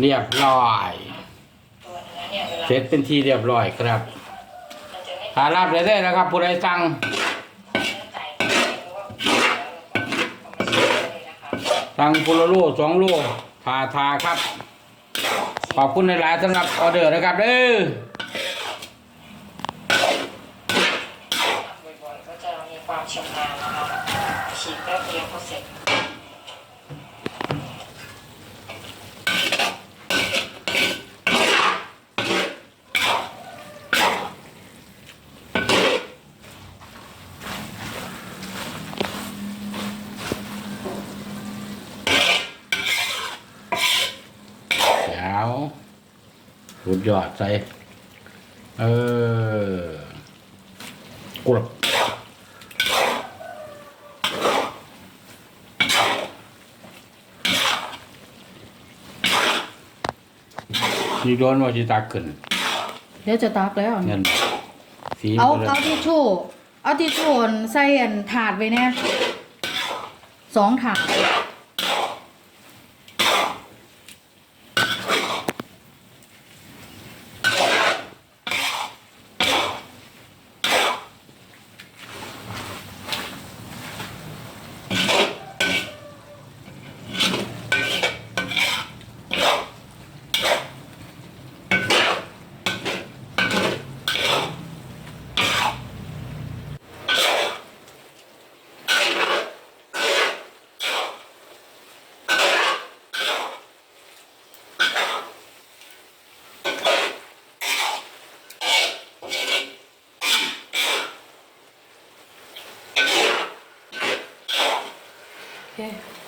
เรียบร้อยตัวเนื้อเนี่ยเวลาเสร็จเป็นทีเรียบร้อยครับมันจะไม่หารับเลยได้แล้วครับผู้ใดสั่งเนื้อไก่ไม่รู้ว่าเอามาชิมเลยนะคะสั่งพุละโลสองโลทาทาครับ ขอบคุณหลายๆสำหรับออเดอร์นะครับเด้อบ่อยๆก็จะมีความชำนาญนะคะฉีดแป๊บเดียวก็เสร็จ เดี๋ยวสุดยอดใส่ เออกรบนี่โดนว่าจิตาขึ้นเดี๋ยวจะตักแล้ว เงินสีเอาบ่ได้เอาทิชชู่เอาทิชชู่ใส่อันถาดไว้เนี่ยสองถาด 对。